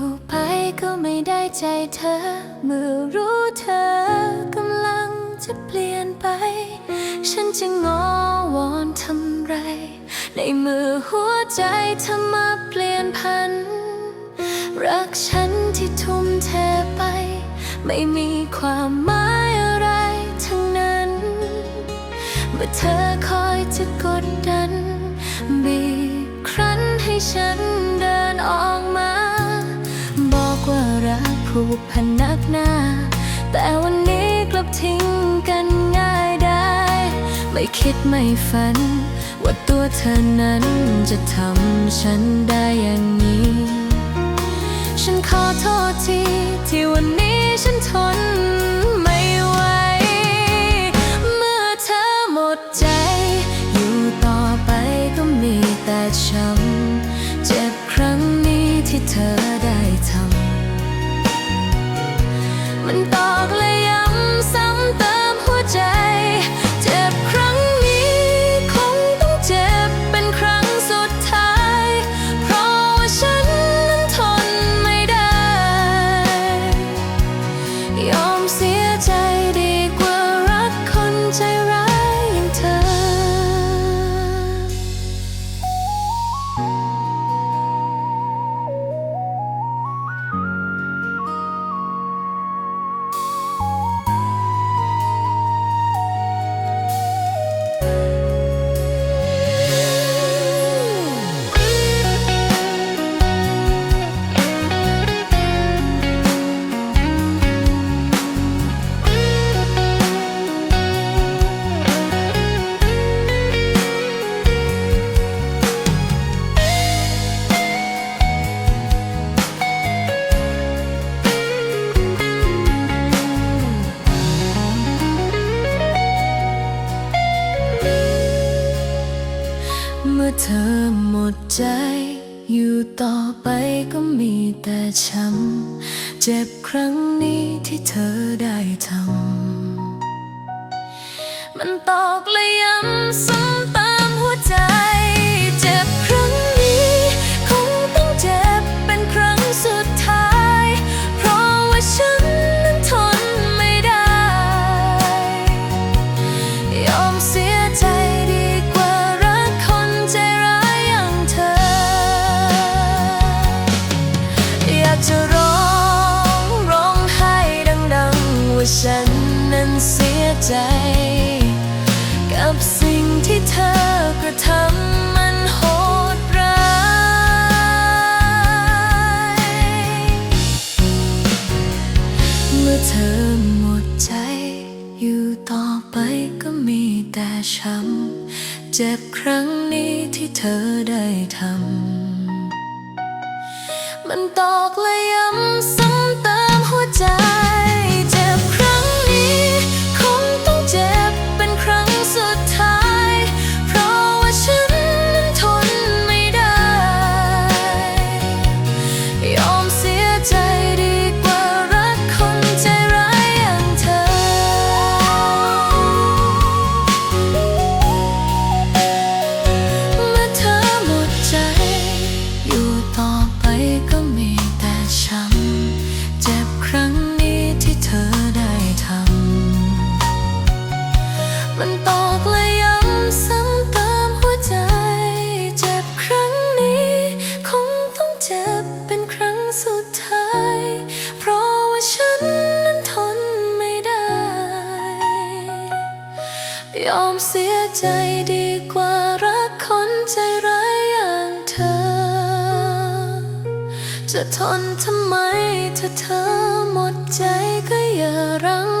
ู่ไปก็ไม่ได้ใจเธอ เมื่อรู้เธอกำลังจะเปลี่ยนไป ฉันจะงอวอนทำไร ในเมื่อหัวใจเธอมาเปลี่ยนพัน รักฉันที่ทุ่มเทไป ไม่มีความหมายอะไรทั้งนั้น เมื่อเธอคอยจะกดดันบีบครั้นให้ฉันเดินออกมา ผูกพันนักหนาแต่วันนี้กลับทิ้งกันง่ายได้ ไม่คิดไม่ฝัน ว่าตัวเธอนั้นจะทำฉันได้อย่างนี้ ฉันขอโทษทีที่วันนี้ฉันทนไม่ไหว เมื่อเธอหมดใจ อยู่ต่อไปก็มีแต่ช้ำเจ็บครั้งนี้ที่เธอ อเธอหมดใจ อยู่ต่อไปก็มีแต่ช้ำ เจ็บครั้งนี้ที่เธอได้ทำ มันตอกและย้ำซ้ำ อยู่ต่อไปก็มีแต่ช้ำ เจ็บครั้งนี้ที่เธอได้ทำ มันตอกและย้ำซ้ำ มันตอกและย้ำซ้ำเติมหัวใจ เจ็บครั้งนี้ คงต้องเจ็บเป็นครั้งสุดท้าย เพราะว่าฉันนั้นทนไม่ได้ ยอมเสียใจดีกว่ารักคนใจร้ายอย่างเธอ จะทนทำไมถ้าเธอหมดใจก็อย่ารัง